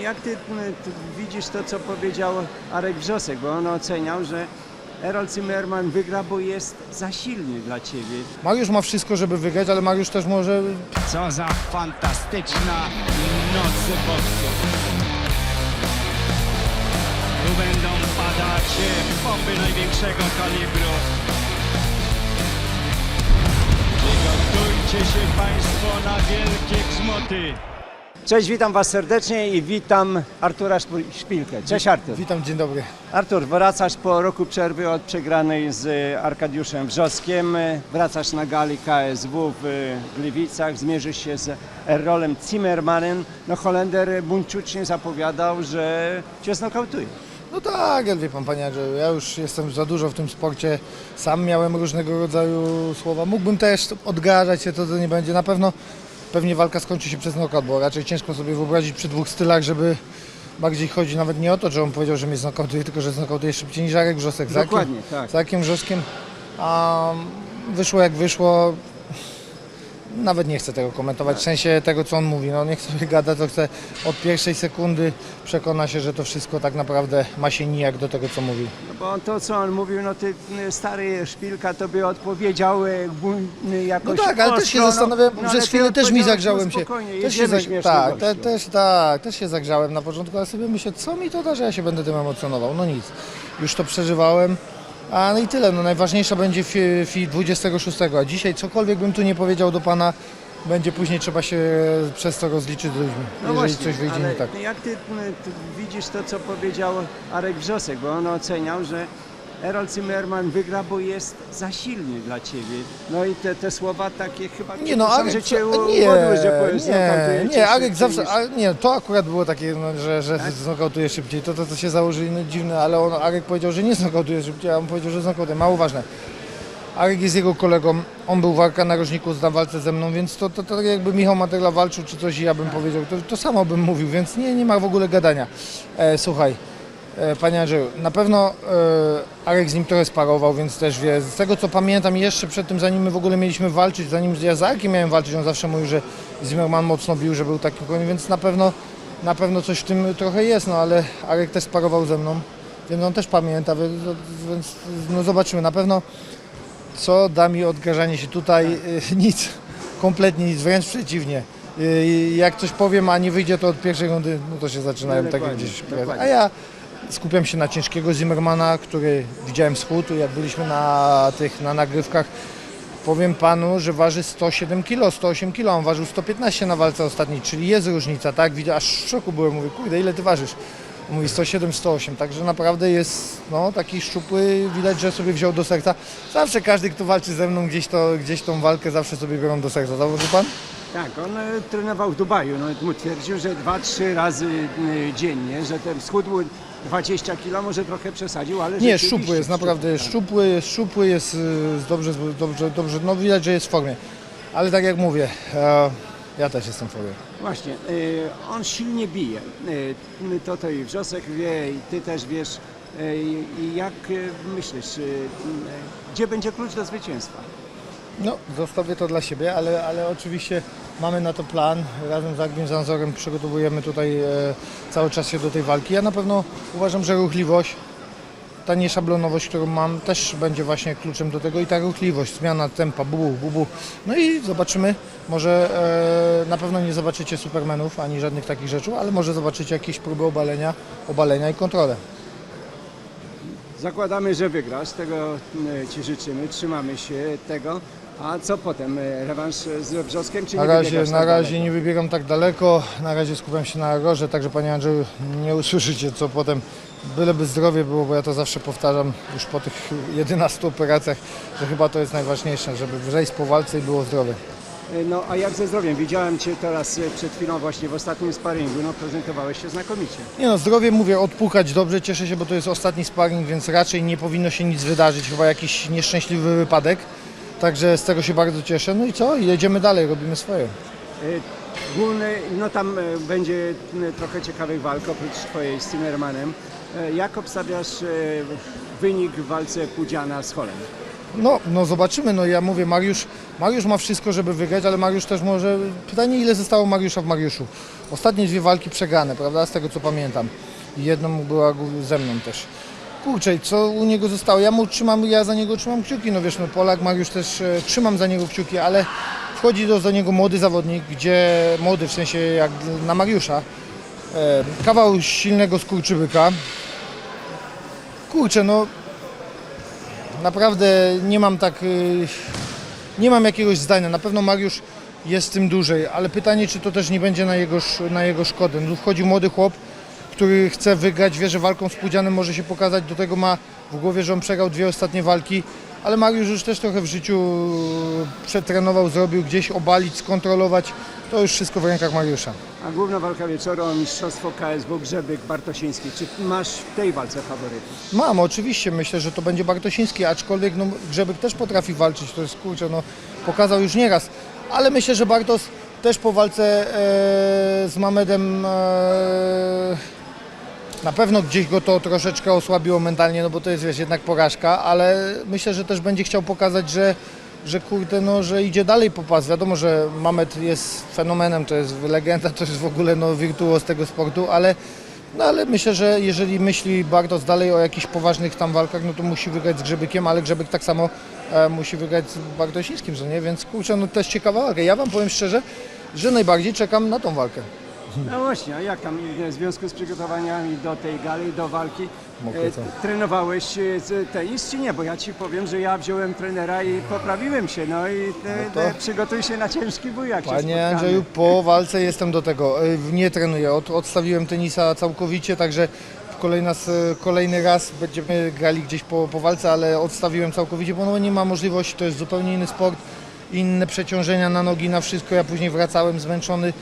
jak ty, m, ty widzisz to, co powiedział Arek Wrzosek, bo on oceniał, że Errol Zimmerman wygra, bo jest za silny dla ciebie. Mariusz ma wszystko, żeby wygrać, ale Mariusz też może Co za fantastyczna noc boksu. Tu będą padać bomby największego kalibru. Przygotujcie się Państwo na wielkie grzmoty. Cześć, witam Was serdecznie i witam Artura Szpil- Szpilkę. Cześć Artur. Witam, dzień dobry. Artur, wracasz po roku przerwy od przegranej z Arkadiuszem Wrzoskiem. Wracasz na gali KSW w Gliwicach, zmierzysz się z Errolem Zimmermanem. No Holender buńczucznie zapowiadał, że Cię znokautuje. No tak, ale wie pan panie Andrzeju, ja już jestem za dużo w tym sporcie, sam miałem różnego rodzaju słowa. Mógłbym też odgarzać się, to, to nie będzie. Na pewno pewnie walka skończy się przez knockout, bo raczej ciężko sobie wyobrazić przy dwóch stylach, żeby bardziej chodzi nawet nie o to, że on powiedział, że mnie znokautuje, tylko że znokautuje szybciej niż Jarek Wrzosek. Dokładnie, tak. Za jakim Wrzoskiem a, wyszło jak wyszło. Nawet nie chcę tego komentować, w sensie tego, co on mówi. No niech sobie gada, to chce od pierwszej sekundy przekona się, że to wszystko tak naprawdę ma się nijak do tego, co mówi. No bo to, co on mówił, no ty stary Szpilka to by odpowiedział y, buń- y, jakoś No tak, ale też się ostro, zastanawiam, no, ale przez ty chwilę też mi odpowiedziałeś, zagrzałem no się. Spokojnie, Też się, jedziemy zag- śmieszny tak, te, gościu. też, tak, też się zagrzałem na początku, ale sobie myślę, co mi to da, że ja się będę tym emocjonował. No nic, już to przeżywałem. A no i tyle, no najważniejsza będzie fi, fi 26, a dzisiaj cokolwiek bym tu nie powiedział do Pana, będzie później trzeba się przez to rozliczyć z ludźmi, No jeżeli właśnie, coś wyjdzie ale nie tak. jak ty, y, ty widzisz to, co powiedział Arek Wrzosek, bo on oceniał, że Errol Zimmerman wygra, bo jest za silny dla ciebie. No i te, te słowa takie chyba Nie no, Arek, że cię uwodły, nie, że powiesz, nie, nie, Arek zawsze, a, nie, to akurat było takie, no, że, że znokautuje szybciej, to, to, to się założyli no, dziwne, ale on, Arek powiedział, że nie znokautuje szybciej, a on powiedział, że znokautuje, mało ważne. Arek jest jego kolegą, on był walka narożniku, zna walce ze mną, więc to, to, to tak jakby Michał Materla walczył czy coś i ja bym powiedział, to, to samo bym mówił, więc nie, nie ma w ogóle gadania. E, słuchaj, Panie Andrzeju, na pewno e, Arek z nim trochę sparował, więc też wie, z tego co pamiętam jeszcze przed tym, zanim my w ogóle mieliśmy walczyć, zanim ja z Arkiem miałem walczyć, on zawsze mówił, że Zimmerman mocno bił, że był taki koń, więc na pewno, na pewno coś w tym trochę jest, no ale Arek też sparował ze mną, więc on też pamięta, więc, no zobaczymy, na pewno co da mi odgrażanie się tutaj? Y, Nic, kompletnie nic, wręcz przeciwnie. Jak coś powiem, a nie wyjdzie to od pierwszej rundy, no to się zaczynają No, takie dokładnie, gdzieś. A ja skupiam się na ciężkiego Zimmermana, który widziałem schód, jak byliśmy na tych na nagrywkach. Powiem panu, że waży 107 kg, 108 kg, on ważył 115 na walce ostatniej, czyli jest różnica, tak? Widzę, aż w szoku byłem, mówię, kurde, ile ty ważysz? On Mówi 107, 108, także naprawdę jest no, taki szczupły, widać, że sobie wziął do serca. Zawsze każdy, kto walczy ze mną, gdzieś, to, gdzieś tą walkę zawsze sobie biorą do serca, zauważył pan? Tak, on e, trenował w Dubaju, no mu twierdził, że dwa, trzy razy e, dziennie, że ten schudł 20 kg, może trochę przesadził, ale Nie, szczupły jest, naprawdę jest szczupły, jest szczupły, jest y, dobrze, dobrze, dobrze, no widać, że jest w formie. Ale tak jak mówię, e, ja też jestem w formie. Właśnie, e, on silnie bije. E, To to i Wrzosek wie, i ty też wiesz. E, I jak myślisz, gdzie będzie klucz do zwycięstwa? No, zostawię to dla siebie, ale, ale oczywiście mamy na to plan. Razem z Agiem Zanzorem przygotowujemy tutaj e, cały czas się do tej walki. Ja na pewno uważam, że ruchliwość, ta nieszablonowość, którą mam, też będzie właśnie kluczem do tego i ta ruchliwość, zmiana tempa, bubu, bubu. No i zobaczymy, może e, na pewno nie zobaczycie supermenów ani żadnych takich rzeczy, ale może zobaczycie jakieś próby obalenia, obalenia i kontrolę. Zakładamy, że wygrasz, tego e, Ci życzymy, trzymamy się tego. A co potem? E, Rewanż z Wrzoskiem czy Na nie razie, wybiegasz na razie nie wybiegam tak daleko, na razie skupiam się na rogorze, także Panie Andrzeju nie usłyszycie co potem, byleby zdrowie było, bo ja to zawsze powtarzam już po tych 11 operacjach, że chyba to jest najważniejsze, żeby wrzejść po walce i było zdrowie. E, No a jak ze zdrowiem? Widziałem Cię teraz e, przed chwilą właśnie w ostatnim sparingu, no prezentowałeś się znakomicie. Nie no, zdrowie mówię, odpukać dobrze, cieszę się, bo to jest ostatni sparring, więc raczej nie powinno się nic wydarzyć, chyba jakiś nieszczęśliwy wypadek, także z tego się bardzo cieszę. No i co, I jedziemy dalej, robimy swoje. E, Główny, no tam e, będzie m, trochę ciekawych walk oprócz Twojej z Zimmermanem. E, Jak obstawiasz e, wynik w walce Pudziana z Holem? No, no zobaczymy, no ja mówię, Mariusz, Mariusz ma wszystko, żeby wygrać, ale Mariusz też może, pytanie ile zostało Mariusza w Mariuszu. Ostatnie dwie walki przegrane, prawda, z tego co pamiętam. Jedną była ze mną też. Kurczę, co u niego zostało? Ja mu trzymam, ja za niego trzymam kciuki, no wiesz, no Polak, Mariusz też e, trzymam za niego kciuki, ale wchodzi do, do niego młody zawodnik, gdzie, młody w sensie jak na Mariusza, e, kawał silnego skurczybyka. Kurczę, no naprawdę nie mam tak, y, nie mam jakiegoś zdania. Na pewno Mariusz jest tym dłużej, ale pytanie, czy to też nie będzie na jego, na jego szkodę. No, wchodzi młody chłop, który chce wygrać, wie, że walką z Pudzianem może się pokazać, do tego ma w głowie, że on przegrał dwie ostatnie walki, ale Mariusz już też trochę w życiu przetrenował, zrobił gdzieś, obalić, skontrolować, to już wszystko w rękach Mariusza. A główna walka wieczoru o mistrzostwo KSW Grzebyk Bartosiński. Czy masz w tej walce faworytów? Mam, oczywiście, myślę, że to będzie Bartosiński, aczkolwiek no, Grzebyk też potrafi walczyć, to jest kurczę, no, pokazał już nieraz, ale myślę, że Bartos też po walce e, z Mamedem e, na pewno gdzieś go to troszeczkę osłabiło mentalnie, no bo to jest wiesz, jednak porażka, ale myślę, że też będzie chciał pokazać, że że kurde, no, że idzie dalej po pas. Wiadomo, że Mamet jest fenomenem, to jest legenda, to jest w ogóle no, wirtuoz tego sportu, ale no ale myślę, że jeżeli myśli Bartos dalej o jakichś poważnych tam walkach, no to musi wygrać z Grzebykiem, ale Grzebyk tak samo e, musi wygrać z Bartosińskim, że nie? Więc kurczę, no też ciekawa walka. Ja Wam powiem szczerze, że najbardziej czekam na tą walkę. No właśnie, a jak tam w związku z przygotowaniami do tej gali, do walki? Mokre co? trenowałeś e, z tenis czy nie? Bo ja Ci powiem, że ja wziąłem trenera i poprawiłem się. No i e, No to- e, przygotuj się na ciężki bój, jak się Panie spotkamy. Andrzeju, po walce jestem do tego. E, Nie trenuję. Od, odstawiłem tenisa całkowicie, także e, kolejny raz będziemy grali gdzieś po, po walce, ale odstawiłem całkowicie, bo no nie ma możliwości. To jest zupełnie inny sport, inne przeciążenia na nogi, na wszystko. Ja później wracałem zmęczony.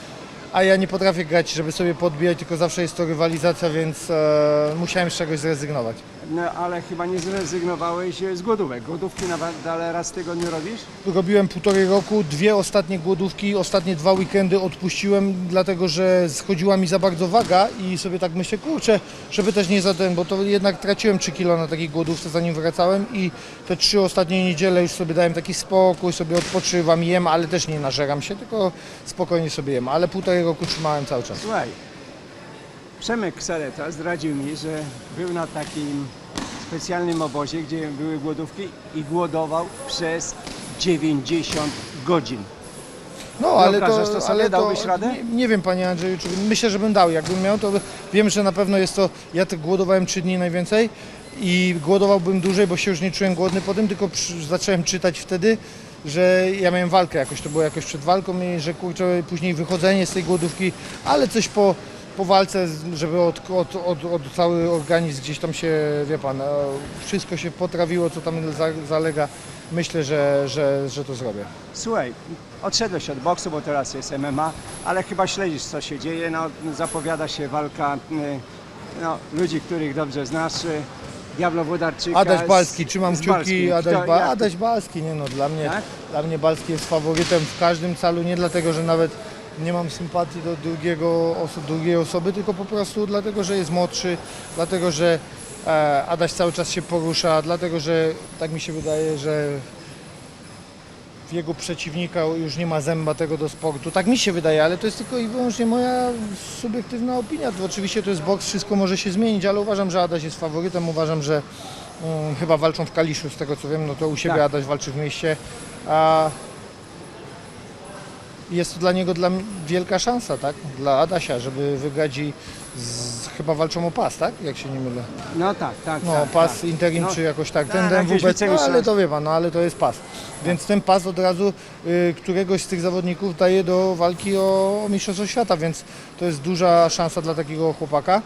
A ja nie potrafię grać, żeby sobie podbijać, tylko zawsze jest to rywalizacja, więc e, musiałem z czegoś zrezygnować. No ale chyba nie zrezygnowałeś e, z głodówek. Głodówki nadal raz w tygodniu robisz? Robiłem półtorej roku, dwie ostatnie głodówki, ostatnie dwa weekendy odpuściłem, dlatego że schodziła mi za bardzo waga i sobie tak myślę, kurczę, żeby też nie za ten, bo to jednak traciłem 3 kilo na takiej głodówce zanim wracałem i te trzy ostatnie niedziele już sobie dałem taki spokój, sobie odpoczywam, jem, ale też nie nażeram się, tylko spokojnie sobie jem, ale półtorej roku trzymałem cały czas. Słuchaj, Przemek Saleta zdradził mi, że był na takim specjalnym obozie, gdzie były głodówki i głodował przez 90 godzin. No, ale to, to sobie? ale Dałbyś radę? Nie, nie wiem Panie Andrzeju, czy myślę, że bym dał. Jakbym miał, to by- wiem, że na pewno jest to, ja tak głodowałem 3 dni najwięcej i głodowałbym dłużej, bo się już nie czułem głodny po tym, tylko przy, zacząłem czytać wtedy, że ja miałem walkę jakoś, to było jakoś przed walką i że kurczę, później wychodzenie z tej głodówki, ale coś po, po walce, żeby od, od, od, od cały organizm gdzieś tam się, wie Pan, e, wszystko się potrawiło, co tam za, zalega, myślę, że, że, że to zrobię. Słuchaj, odszedłeś od boksu, bo teraz jest MMA, ale chyba śledzisz, co się dzieje. No, zapowiada się walka y, no, ludzi, których dobrze znasz. y, Diablo Włodarczyka Adaś Balski, trzymam z kciuki. Adaś, Kto- ba Adaś Balski, nie no, dla mnie, Tak? dla mnie Balski jest faworytem w każdym calu, nie dlatego, że nawet nie mam sympatii do drugiego oso drugiej osoby, tylko po prostu dlatego, że jest młodszy, dlatego, że e, Adaś cały czas się porusza, dlatego, że tak mi się wydaje, że w jego przeciwnika już nie ma zęba tego do sportu. Tak mi się wydaje, ale to jest tylko i wyłącznie moja subiektywna opinia. To oczywiście to jest boks, wszystko może się zmienić, ale uważam, że Adaś jest faworytem. Uważam, że mm, chyba walczą w Kaliszu, z tego co wiem, no to u siebie Tak. Adaś walczy w mieście. A jest to dla niego dla wielka szansa, tak? Dla Adasia, żeby wygrać i z, chyba walczą o pas, tak? Jak się nie mylę. No tak, tak. No, tak, pas tak. interim No, czy jakoś tak, tak, ten jakieś DMWB, no, ale to wie pan, no ale to jest pas. Więc ten pas od razu y, któregoś z tych zawodników daje do walki o, o Mistrzostwo Świata, więc to jest duża szansa dla takiego chłopaka.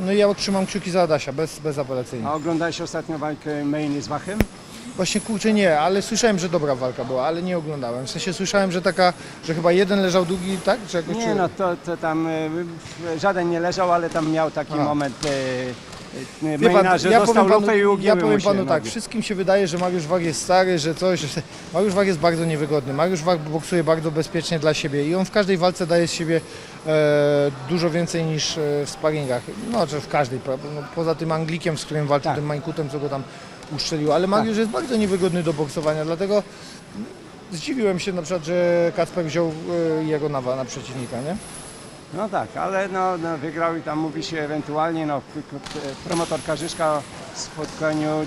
No i ja trzymam kciuki za Adasia, bez, bezapelacyjnie. A oglądałeś ostatnią walkę Main z Wachem? Właśnie kurczę nie, ale słyszałem, że dobra walka była, ale nie oglądałem. W sensie słyszałem, że taka, że chyba jeden leżał drugi, tak? Czy jakoś, Nie, czy... no to, to tam y, żaden nie leżał, ale tam miał taki A. moment y, y, Wie pan, że dostał powiem lupę i ugięły ja mu powiem się panu tak, nogi. wszystkim się wydaje, że Mariusz Wach jest stary, że coś, że Mariusz Wach jest bardzo niewygodny. Mariusz Wach boksuje bardzo bezpiecznie dla siebie i on w każdej walce daje z siebie e, dużo więcej niż e, w sparingach. No, czy w każdej, no, poza tym Anglikiem, z którym walczył, Tak. tym Mańkutem, co go tam uszczeliło, ale Mariusz jest bardzo niewygodny do boksowania, dlatego zdziwiłem się na przykład, że Kacper wziął e, jego nawa na przeciwnika, nie? No tak, ale no, no wygrał i tam mówi się ewentualnie, no k- k- promotor Karzyszka o spotkaniu e,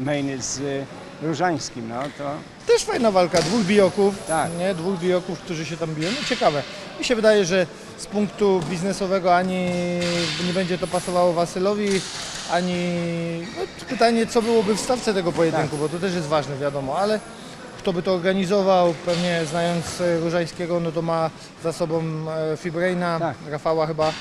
main z e, Różańskim, no to Też fajna walka, dwóch bijoków, Tak. nie? Dwóch bijoków, którzy się tam biją. No ciekawe. Mi się wydaje, że z punktu biznesowego ani nie będzie to pasowało Wasylowi, ani no, pytanie, co byłoby w stawce tego pojedynku, Tak. bo to też jest ważne, wiadomo, ale kto by to organizował, pewnie znając e, Różańskiego, no to ma za sobą e, Fibraina, Tak. Rafała chyba,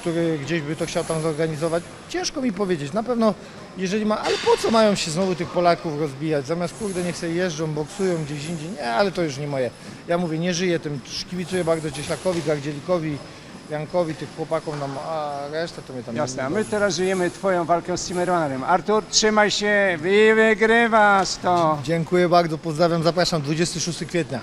który gdzieś by to chciał tam zorganizować. Ciężko mi powiedzieć, na pewno jeżeli ma, ale po co mają się znowu tych Polaków rozbijać? Zamiast kurde niech sobie jeżdżą, boksują gdzieś indziej. Nie, ale to już nie moje. Ja mówię, nie żyję tym, kibicuję bardzo Cieślakowi, Gardzielikowi, Jankowi, tych chłopakom nam, a resztę to mnie tam jasne. A my teraz żyjemy twoją walkę z Zimmermanem. Artur, trzymaj się i wygrywasz to! Dziękuję bardzo, pozdrawiam, zapraszam 26 kwietnia.